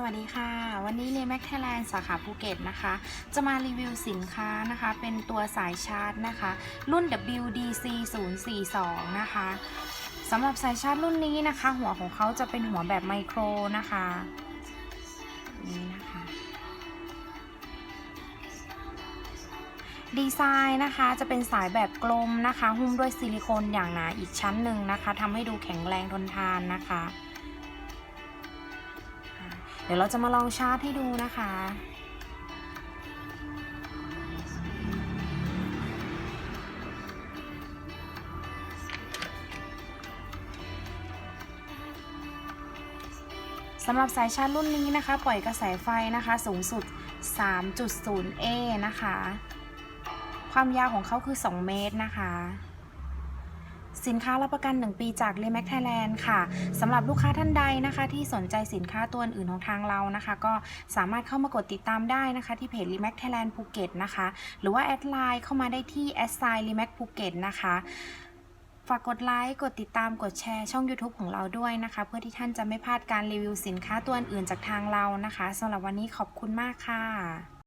สวัสดีค่ะ วันนี้เลแม็กไทยแลนด์สาขาภูเก็ตนะคะ จะมารีวิวสินค้านะคะ เป็นตัวสายชาร์จนะคะ รุ่น WDC 042นะคะสำหรับสายชาร์จรุ่นนี้นะคะ หัวของเขาจะเป็นหัวแบบไมโครนะคะนี่นะคะ ดีไซน์นะคะจะเป็นสายแบบกลมนะคะ หุ้มด้วยซิลิโคนอย่างหนาอีกชั้นหนึ่งนะคะทำให้ดูแข็งแรงทนทานนะคะ เดี๋ยวเราจะมาลองชาร์จให้ดูนะคะ สำหรับสายชาร์จรุ่นนี้นะคะ ปล่อยกระแสไฟนะคะ สูงสุด 3.0A นะคะ ความยาวของเขาคือ 2 เมตรนะคะ สินค้ารับประกัน 1 ปีจาก r e m a x Thailand ค่ะสำหรับลูกค้าท่านใดนะคะ ที่สนใจสินค้าตัวอื่นของทางเรานะคะ ก็สามารถเข้ามากดติดตามได้นะคะ ที่เพจ r e m a x Thailand ภูเก็ตนะคะ หรือว่าแอดไลน์เข้ามาได้ที่ a d s i g n r e m a x ภูเก็ตนะคะฝากกดไลค์ กดติดตาม กดแชร์ช่อง YouTube ของเราด้วยนะคะ เพื่อที่ท่านจะไม่พลาดการรีวิวสินค้าตัวอื่นจากทางเรานะคะสำหรับวันนี้ขอบคุณมากค่ะ